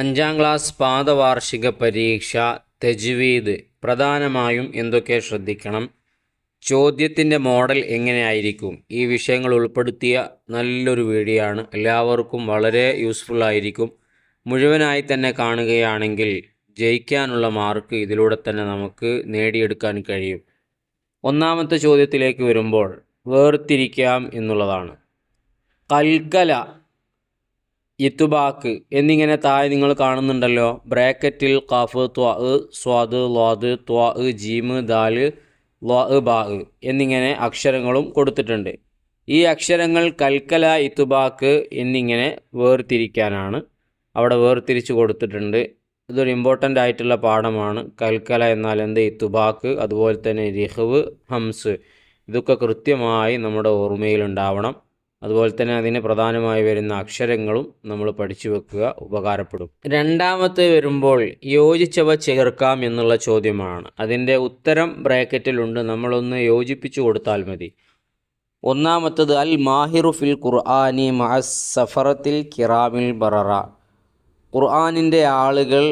അഞ്ചാം ക്ലാസ് പാദവാർഷിക പരീക്ഷ തെജ്വീദ് പ്രധാനമായും എന്തൊക്കെ ശ്രദ്ധിക്കണം? ചോദ്യത്തിന്റെ മോഡൽ എങ്ങനെയായിരിക്കും? ഈ വിഷയങ്ങൾ ഉൾപ്പെടുത്തിയ നല്ലൊരു വീഡിയോ ആണ്. എല്ലാവർക്കും വളരെ യൂസ്ഫുൾ ആയിരിക്കും. മുഴുവനായി തന്നെ കാണുകയാണെങ്കിൽ ജയിക്കാനുള്ള മാർക്ക് ഇതിലൂടെ തന്നെ നമുക്ക് നേടിയെടുക്കാൻ കഴിയും. ഒന്നാമത്തെ ചോദ്യത്തിലേക്ക് വരുമ്പോൾ വേർതിരിക്കാം എന്നുള്ളതാണ്. കൽക്കല ഇത്തുബാക്ക് എന്നിങ്ങനെ താഴെ നിങ്ങൾ കാണുന്നുണ്ടല്ലോ. ബ്രാക്കറ്റിൽ കഫ് ത്വ സ്വാദ് ലാദ് ത്വ ജീമ് ദാൽ ല ബാ എന്നിങ്ങനെ അക്ഷരങ്ങളും കൊടുത്തിട്ടുണ്ട്. ഈ അക്ഷരങ്ങൾ കൽക്കല ഇത്തുബാക്ക് എന്നിങ്ങനെ വേർതിരിക്കാനാണ്. അവിടെ വേർതിരിച്ച് കൊടുത്തിട്ടുണ്ട്. ഇതൊരു ഇമ്പോർട്ടന്റ് ആയിട്ടുള്ള പാഠമാണ്. കൽക്കല എന്നാൽ എന്ത്? ഇത്തുബാക്ക് അതുപോലെ തന്നെ റിഹവ് ഹംസ്. ഇതൊക്കെ കൃത്യമായി നമ്മുടെ ഓർമ്മയിലുണ്ടാവണം അതുപോലെ തന്നെ അതിന് പ്രധാനമായി വരുന്ന അക്ഷരങ്ങളും നമ്മൾ പഠിച്ചു വെക്കുക ഉപകാരപ്പെടും. രണ്ടാമത്തെ വരുമ്പോൾ യോജിച്ചവ ചേർക്കാം എന്നുള്ള ചോദ്യമാണ്. അതിന്റെ ഉത്തരം ബ്രാക്കറ്റിലുണ്ട് നമ്മളൊന്ന് യോജിപ്പിച്ചു കൊടുത്താൽ മതി. ഒന്നാമത്തത് അൽ മാഹിറു ഫിൽ ഖുർആാനി മഅസ് സഫറത്തിൽ കിറാമിൽ ബററ. ഖുർആാനിന്റെ ആളുകൾ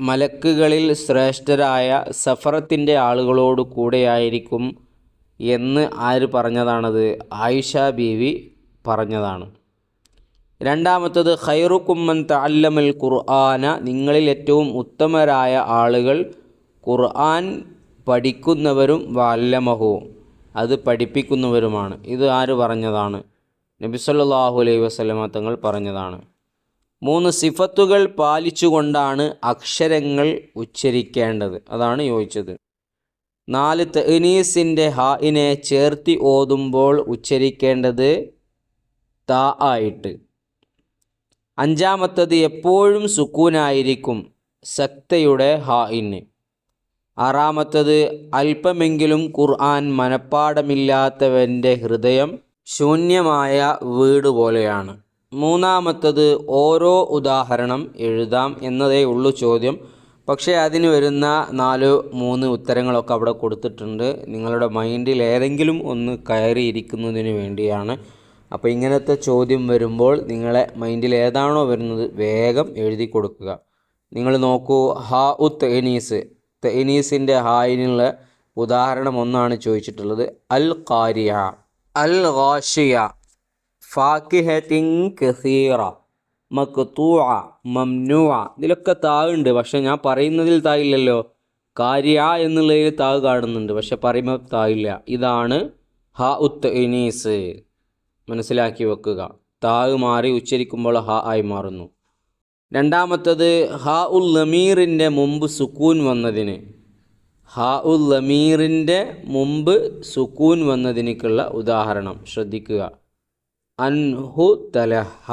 മലക്കുകളിൽ ശ്രേഷ്ഠരായ സഫറത്തിന്റെ ആളുകളോട് കൂടെയായിരിക്കും എന്ന് ആര് പറഞ്ഞതാണത്? ആയിഷ ബീവി പറഞ്ഞതാണ്. രണ്ടാമത്തത് ഖൈറുക്കുമ്മൻ തഅല്ലമൽ ഖുർആന നിങ്ങളിൽ ഏറ്റവും ഉത്തമരായ ആളുകൾ ഖുർആൻ പഠിക്കുന്നവരും വല്ലമഹു അത് പഠിപ്പിക്കുന്നവരുമാണ്. ഇത് ആര് പറഞ്ഞതാണ്? നബി സല്ലല്ലാഹു അലൈഹി വസല്ലമ തങ്ങൾ പറഞ്ഞതാണ്. മൂന്ന് സിഫത്തുകൾ പാലിച്ചുകൊണ്ടാണ് അക്ഷരങ്ങൾ ഉച്ചരിക്കേണ്ടത് അതാണ് യോജിച്ചത് നാല് തെനീസിന്റെ ഹായിനെ ചേർത്തി ഓതുമ്പോൾ ഉച്ചരിക്കേണ്ടത് ത ആയിട്ട്. അഞ്ചാമത്തത് എപ്പോഴും സുക്കൂനായിരിക്കും സക്തയുടെ ഹായിന് ആറാമത്തത് അല്പമെങ്കിലും ഖുർആൻ മനപ്പാടമില്ലാത്തവന്റെ ഹൃദയം ശൂന്യമായ വീട് പോലെയാണ്. മൂന്നാമത്തത് ഓരോ ഉദാഹരണം എഴുതാം എന്നതേ ഉള്ളൂ ചോദ്യം. പക്ഷേ അതിന് വരുന്ന നാല് മൂന്ന് ഉത്തരങ്ങളൊക്കെ അവിടെ കൊടുത്തിട്ടുണ്ട്. നിങ്ങളുടെ മൈൻഡിൽ ഏതെങ്കിലും ഒന്ന് കയറിയിരിക്കുന്നതിന് വേണ്ടിയാണ്. അപ്പോൾ ഇങ്ങനത്തെ ചോദ്യം വരുമ്പോൾ നിങ്ങളെ മൈൻഡിൽ ഏതാണോ വരുന്നത് വേഗം എഴുതി കൊടുക്കുക. നിങ്ങൾ നോക്കൂ ഹാ ഉ തെനീസ് തെനീസിന്റെ ഹായിനുള്ള ഉദാഹരണം ഒന്നാണ് ചോദിച്ചിട്ടുള്ളത്. അൽ കാരിയ അൽ ഖാഷിയ. ഫാക്കിഹത്തിൻ കസീറ. മക്തൂഅ മംനുഅ ഇതിലൊക്കെ താഴുണ്ട് പക്ഷെ ഞാൻ പറയുന്നതിൽ തായില്ലല്ലോ. കാര്യ എന്നുള്ളതിൽ താഴ് കാണുന്നുണ്ട്. പക്ഷെ പറയുമ്പോൾ തായില്ല. ഇതാണ് ഹ ഉത്ത് ഇനീസ്. മനസ്സിലാക്കി വെക്കുക. താവ് മാറി ഉച്ചരിക്കുമ്പോൾ ഹ ആയി മാറുന്നു. രണ്ടാമത്തത് ഹ ഉൽ ലമീറിന്റെ മുമ്പ് സുക്കൂൻ വന്നതിന്. ഹ ഉൽ ലമീറിന്റെ മുമ്പ് സുക്കൂൻ വന്നതിനേക്കുള്ള ഉദാഹരണം. ശ്രദ്ധിക്കുക. അൻഹു തലഹ.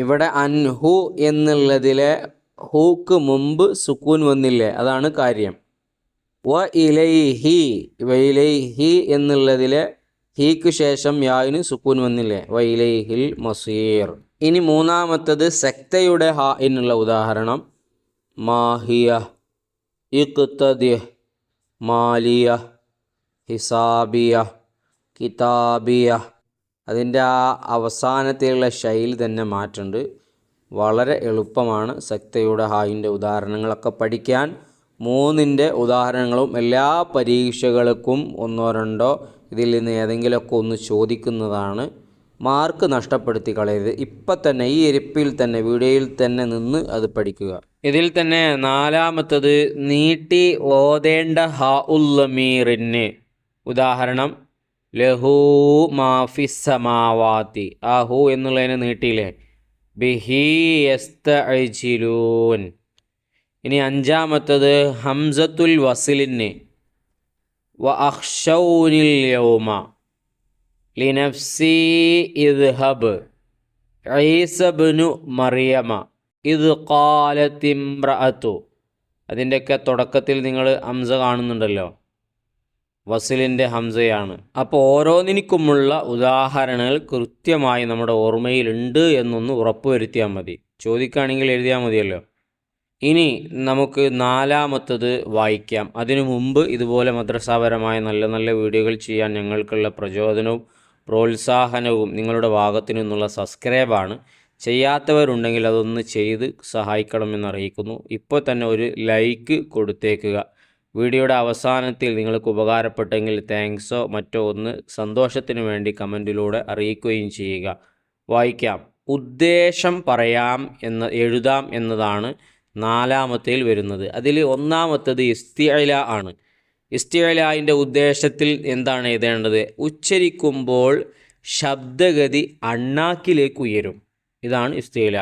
ഇവിടെ അൻഹു എന്നുള്ളതിലെ ഹൂക്ക് മുമ്പ് സുക്കൂൻ വന്നില്ലേ? അതാണ് കാര്യം. വ ഇലൈഹി വൈലൈഹി എന്നുള്ളതിലെ ഹീക്ക് ശേഷം യാവിന് സുക്കൂൻ വന്നില്ലേ? വ ഇലൈഹിൽ മസീർ. ഇനി മൂന്നാമത്തത് സെക്തയുടെ ഹ എന്നുള്ള ഉദാഹരണം. മാഹിയ ഇഖ്തദിയ മാലിയ ഹിസാബിയ കിതാബിയ അതിന്റെ ആ അവസാനത്തിലുള്ള ശൈലി തന്നെ മാറ്റുണ്ട്. വളരെ എളുപ്പമാണ് സക്തയുടെ ഹായിന്റെ ഉദാഹരണങ്ങളൊക്കെ പഠിക്കാൻ. മൂന്നിന്റെ ഉദാഹരണങ്ങളും എല്ലാ പരീക്ഷകൾക്കും ഒന്നോ രണ്ടോ ഇതിൽ നിന്ന് ഏതെങ്കിലുമൊക്കെ ഒന്ന് ചോദിക്കുന്നതാണ്. മാർക്ക് നഷ്ടപ്പെടുത്തി കളയരുത്. ഇപ്പം തന്നെ ഈ എരിപ്പിൽ തന്നെ വീഡിയോയിൽ തന്നെ നിന്ന് അത് പഠിക്കുക. ഇതിൽ തന്നെ നാലാമത്തത് നീട്ടി ഓതേണ്ട ഹ ഉല്ലമീറിന് ഉദാഹരണം. ലഹു മാഫിസമാവാത്തി ആ ഹു എന്നുള്ളതിനെ നീട്ടിയില്ലേ? ബിഹി യസ്തഅജിലൂൻ. ഇനി അഞ്ചാമത്തത് ഹംസത്തുൽ വസിലിന്. വ അഹ്ഷൗനിൽ യൗമ. ലിനഫ്സി ഇദ്ഹബ്. ഈസബ്നു മറിയമ. ഇത് കാലത്തിമ്രഅത്തു അതിന്റെയൊക്കെ തുടക്കത്തിൽ നിങ്ങൾ ഹംസ കാണുന്നുണ്ടല്ലോ. വസിലിന്റെ ഹംസയാണ്. അപ്പോൾ ഓരോന്നിനിക്കുമുള്ള ഉദാഹരണങ്ങൾ കൃത്യമായി നമ്മുടെ ഓർമ്മയിലുണ്ട് എന്നൊന്ന് ഉറപ്പുവരുത്തിയാൽ മതി. ചോദിക്കുകയാണെങ്കിൽ എഴുതിയാൽ മതിയല്ലോ. ഇനി നമുക്ക് നാലാമത്തത് വായിക്കാം. അതിനു മുമ്പ് ഇതുപോലെ മദ്രസാപരമായ നല്ല നല്ല വീഡിയോകൾ ചെയ്യാൻ ഞങ്ങൾക്കുള്ള പ്രചോദനവും പ്രോത്സാഹനവും നിങ്ങളുടെ ഭാഗത്തു നിന്നുള്ള സബ്സ്ക്രൈബാണ്. ചെയ്യാത്തവരുണ്ടെങ്കിൽ അതൊന്ന് ചെയ്ത് സഹായിക്കണമെന്ന് അറിയിക്കുന്നു. ഇപ്പോൾ തന്നെ ഒരു ലൈക്ക് കൊടുത്തേക്കുക. വീഡിയോയുടെ അവസാനത്തിൽ നിങ്ങൾക്ക് ഉപകാരപ്പെട്ടെങ്കിൽ താങ്ക്സോ മറ്റോ ഒന്ന് സന്തോഷത്തിന് വേണ്ടി കമന്റിലൂടെ അറിയിക്കുകയും ചെയ്യുക. വായിക്കാം. ഉദ്ദേശം പറയാം എന്ന് എഴുതാം എന്നതാണ് നാലാമത്തേൽ വരുന്നത്. അതിൽ ഒന്നാമത്തത് ഇസ്തിഅല ആണ്. ഇസ്തിഅലായിന്റെ ഉദ്ദേശത്തിൽ എന്താണ് എഴുതേണ്ടത്? ഉച്ചരിക്കുമ്പോൾ ശബ്ദഗതി അണ്ണാക്കിലേക്ക് ഉയരും. ഇതാണ് ഇസ്തിഅല.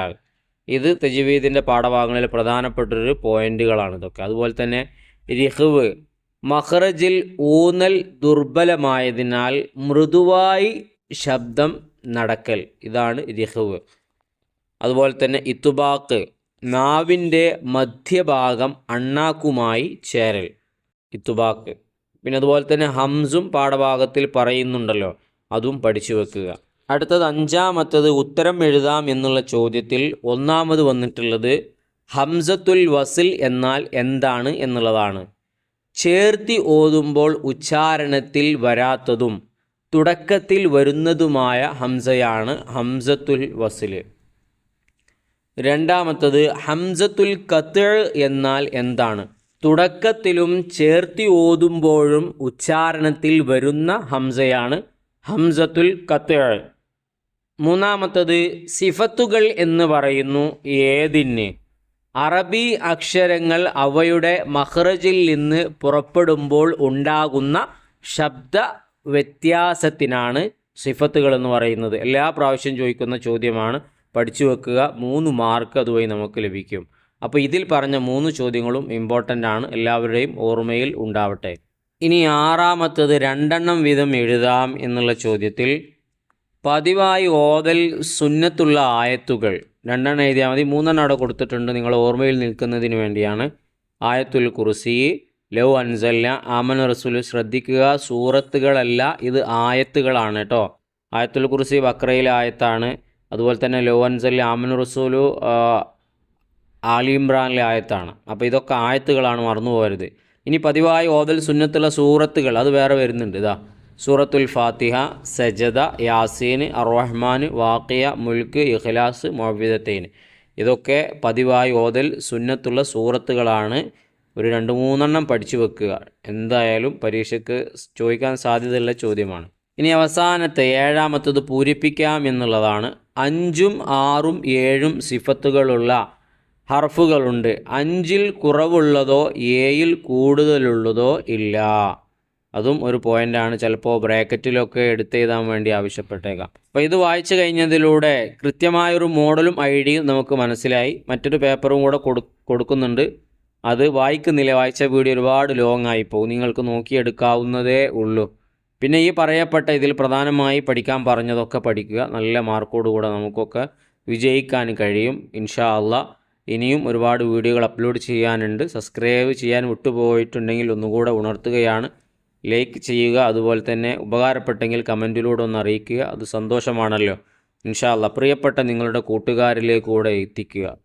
ഇത് തജ്വീദിന്റെ പാഠഭാഗങ്ങളിൽ പ്രധാനപ്പെട്ടൊരു പോയിന്റുകളാണ് ഇതൊക്കെ. അതുപോലെ തന്നെ റിഹ്വ് മഹ്റജിൽ ഊന്നൽ ദുർബലമായതിനാൽ മൃദുവായി ശബ്ദം നടക്കൽ. ഇതാണ് റിഹ്വ് അതുപോലെ തന്നെ ഇത്തുബാക്ക് നാവിന്റെ മധ്യഭാഗം അണ്ണാക്കുമായി ചേരൽ. ഇത്തുബാക്ക്. പിന്നെ അതുപോലെ തന്നെ ഹംസും പാഠഭാഗത്തിൽ പറയുന്നുണ്ടല്ലോ അതും പഠിച്ചു വെക്കുക. അടുത്തത് അഞ്ചാമത്തത് ഉത്തരം എഴുതാം എന്നുള്ള ചോദ്യത്തിൽ ഒന്നാമത് വന്നിട്ടുള്ളത് ഹംസത്തുൽ വസിൽ എന്നാൽ എന്താണ് എന്നുള്ളതാണ്. ചേർത്തി ഓതുമ്പോൾ ഉച്ചാരണത്തിൽ വരാത്തതും തുടക്കത്തിൽ വരുന്നതുമായ ഹംസയാണ് ഹംസത്തുൽ വസിൽ. രണ്ടാമത്തത് ഹംസത്തുൽ കത്ത് എന്നാൽ എന്താണ്. തുടക്കത്തിലും ചേർത്തി ഓതുമ്പോഴും ഉച്ചാരണത്തിൽ വരുന്ന ഹംസയാണ് ഹംസത്തുൽ കത്ത്. മൂന്നാമത്തത് സിഫത്തുകൾ എന്ന് പറയുന്നു ഏതിന്. അറബി അക്ഷരങ്ങൾ അവയുടെ മഹ്റജിൽ നിന്ന് പുറപ്പെടുമ്പോൾ ഉണ്ടാകുന്ന ശബ്ദ വ്യത്യാസത്തിനാണ് സിഫത്തുകൾ എന്ന് പറയുന്നത്. എല്ലാ പ്രാവശ്യം ചോദിക്കുന്ന ചോദ്യമാണ്. പഠിച്ചു വെക്കുക. മൂന്ന് മാർക്ക് അതുവഴി നമുക്ക് ലഭിക്കും. അപ്പോൾ ഇതിൽ പറഞ്ഞ മൂന്ന് ചോദ്യങ്ങളും ഇമ്പോർട്ടന്റ് ആണ്. എല്ലാവരുടെയും ഓർമ്മയിൽ ഉണ്ടാവട്ടെ. ഇനി ആറാമത്തത് രണ്ടെണ്ണം വീതം എഴുതാം എന്നുള്ള ചോദ്യത്തിൽ പതിവായി ഓതൽ സുന്നത്തുള്ള ആയത്തുകൾ. രണ്ടെണ്ണം എഴുതിയാൽ മതി. മൂന്നെണ്ണം അവിടെ കൊടുത്തിട്ടുണ്ട്. നിങ്ങൾ ഓർമ്മയിൽ നിൽക്കുന്നതിന് വേണ്ടിയാണ്. ആയത്തുൽ കുർസി ലവ് അൻസല്ല ആമൻ റസൂൽ ശ്രദ്ധിക്കുക. സൂറത്തുകളല്ല ഇത് ആയത്തുകളാണ് കേട്ടോ. ആയത്തുൽ കുർസി ബക്രയിലെ ആയത്താണ്. അതുപോലെ തന്നെ ലവ് അൻസല്ല ആമൻ റസൂലു ആലിംബ്രാനിലെ ആയത്താണ്. അപ്പോൾ ഇതൊക്കെ ആയത്തുകളാണ് മറന്നു പോകരുത് ഇനി പതിവായി ഓതൽ സുന്നത്തുള്ള സൂറത്തുകൾ അത് വേറെ വരുന്നുണ്ട്. ഇതാ. സൂറത്തുൽ ഫാത്തിഹ സജദ യാസീൻ അറഹ്മാൻ വാക്കിയ മുൽക്ക് ഇഖ്ലാസ് മൊവിദത്തൈൻ ഇതൊക്കെ പതിവായി ഓതൽ സുന്നത്തുള്ള സൂറത്തുകളാണ്. ഒരു രണ്ട് മൂന്നെണ്ണം പഠിച്ചു വെക്കുക. എന്തായാലും പരീക്ഷയ്ക്ക് ചോദിക്കാൻ സാധ്യതയുള്ള ചോദ്യമാണ്. ഇനി അവസാനത്തെ ഏഴാമത്തത് പൂരിപ്പിക്കാം എന്നുള്ളതാണ്. അഞ്ചും ആറും ഏഴും സിഫത്തുകളുള്ള ഹർഫുകളുണ്ട്. അഞ്ചിൽ കുറവുള്ളതോ ഏയിൽ കൂടുതലുള്ളതോ ഇല്ല. അതും ഒരു പോയിന്റാണ് ചിലപ്പോൾ ബ്രാക്കറ്റിലൊക്കെ എടുത്ത് എഴുതാൻ വേണ്ടി ആവശ്യപ്പെട്ടേക്കാം. അപ്പോൾ ഇത് വായിച്ചു കഴിഞ്ഞതിലൂടെ കൃത്യമായൊരു മോഡലും ഐഡിയും നമുക്ക് മനസ്സിലായി. മറ്റൊരു പേപ്പറും കൂടെ കൊടുക്കുന്നുണ്ട്. അത് വായിക്കുന്നില്ല. വായിച്ച വീഡിയോ ഒരുപാട് ലോങ് ആയിപ്പോവും നിങ്ങൾക്ക് നോക്കിയെടുക്കാവുന്നതേ ഉള്ളൂ. പിന്നെ ഈ പറയപ്പെട്ട ഇതിൽ പ്രധാനമായി പഠിക്കാൻ പറഞ്ഞതൊക്കെ പഠിക്കുക. നല്ല മാർക്കോടുകൂടെ നമുക്കൊക്കെ വിജയിക്കാൻ കഴിയും. ഇൻഷാ അള്ളാ ഇനിയും ഒരുപാട് വീഡിയോകൾ അപ്ലോഡ് ചെയ്യാനുണ്ട്. സബ്സ്ക്രൈബ് ചെയ്യാൻ വിട്ടുപോയിട്ടുണ്ടെങ്കിൽ ഒന്നുകൂടെ ഉണർത്തുകയാണ്. ലൈക്ക് ചെയ്യുക അതുപോലെ തന്നെ ഉപകാരപ്പെട്ടെങ്കിൽ കമന്റിലൂടെ ഒന്ന് അറിയിക്കുക. അത് സന്തോഷമാണല്ലോ. ഇൻഷാല്ല പ്രിയപ്പെട്ട നിങ്ങളുടെ കൂട്ടുകാരിലേക്കൂടെ എത്തിക്കുക.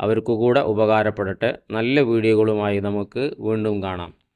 അവർക്കു കൂടെ ഉപകാരപ്പെടട്ടെ. നല്ല വീഡിയോകളുമായി നമുക്ക് വീണ്ടും കാണാം.